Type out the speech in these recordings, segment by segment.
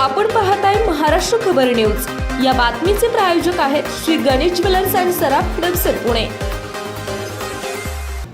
आपण पाहताय महाराष्ट्र खबर न्यूज. या बातमीचे प्रायोजक आहेत श्री गणेश ज्वेलर्स अँड सराफ हडपसर पुणे.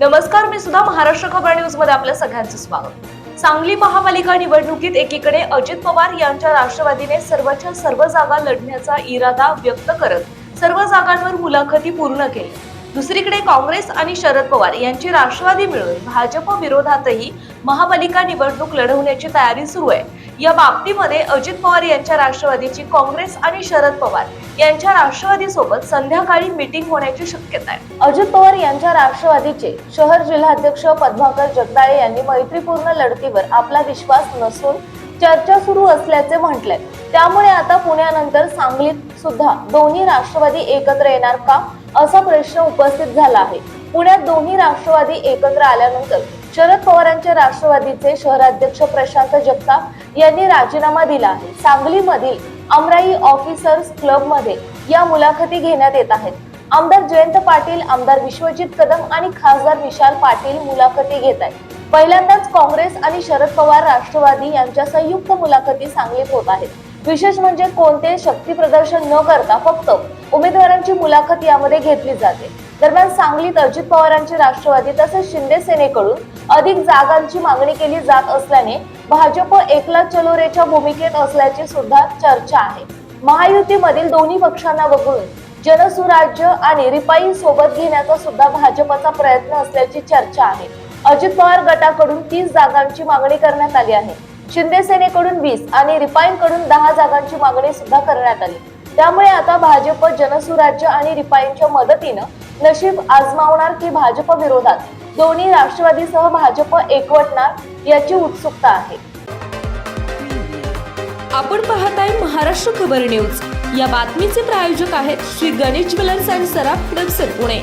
नमस्कार मी सुद्धा महाराष्ट्र खबर न्यूजमध्ये आपल्या सगळ्यांचं स्वागत. सांगली महापालिका निवडणुकीत एकीकडे अजित पवार यांच्या राष्ट्रवादीने सर्वच्या सर्व जागा लढण्याचा इरादा व्यक्त करत सर्व जागांवर मुलाखती पूर्ण केली दुसरीकडे काँग्रेस आणि शरद पवार यांची राष्ट्रवादी मिळून भाजप विरोधातही महापालिका निवडणूक लढवण्याची तयारी सुरू आहे. या बाबतीमध्ये अजित पवार यांच्या राष्ट्रवादीची काँग्रेस आणि शरद पवार यांच्या राष्ट्रवादी सोबत संध्याकाळी मीटिंग होण्याची शक्यता आहे. अजित पवार यांच्या राष्ट्रवादीचे शहर जिल्हाध्यक्ष पद्माकर जगदाळे यांनी मैत्रीपूर्ण लढतीवर आपला विश्वास नसून चर्चा सुरू असल्याचे म्हटले त्यामुळे आता पुण्यानंतर सांगलीत सुद्धा दोन्ही राष्ट्रवादी एकत्र येणार का? असा प्रश्न उपस्थित झाला आहे. पुण्यात दोन्ही राष्ट्रवादी एकत्र आल्यानंतर शरद पवारांच्या राष्ट्रवादीचे शहराध्यक्ष प्रशांत जगताप यांनी राजीनामा दिला आहे. सांगलीमधील अमराई ऑफिसर्स क्लबमध्ये या मुलाखती घेण्यात येत आहेत. आमदार जयंत पाटील आमदार विश्वजित कदम आणि खासदार विशाल पाटील मुलाखती घेत आहेत. पहिल्यांदाच काँग्रेस आणि शरद पवार राष्ट्रवादी यांच्या संयुक्त मुलाखती सांगलीत होत आहेत. विशेष म्हणजे कोणते शक्ती प्रदर्शन न करता फक्त उमेदवारांची मुलाखत यामध्ये घेतली जाते. दरम्यान सांगलीत अजित पवारांची राष्ट्रवादी तसेच शिंदे सेनेकडून अधिक जागांची मागणी केली जात असल्याने भाजप एकला चलोरेच्या भूमिकेत असल्याची सुद्धा चर्चा आहे. महायुतीमधील दोन्ही पक्षांना वगळून जनसुराज्य आणि रिपाई सोबत घेण्याचा सुद्धा भाजपचा प्रयत्न असल्याची चर्चा आहे. अजित पवार गटाकडून तीस जागांची मागणी करण्यात आली आहे. शिंदे सेनेकडून वीस आणि रिपाईंकडून दहा जागांची मागणी सुद्धा करण्यात आली. त्यामुळे आता भाजप जनसुराज्य आणि रिपाईंच्या मदतीनं नशीब आजमावणार की भाजप विरोधात दोन्ही राष्ट्रवादीसह भाजप एकवटणार याची उत्सुकता आहे. आपण पाहत आहे महाराष्ट्र खबर न्यूज. या बातमीचे प्रायोजक आहेत श्री गणेश ज्वेलर्स अँड सराफ हडपसर पुणे.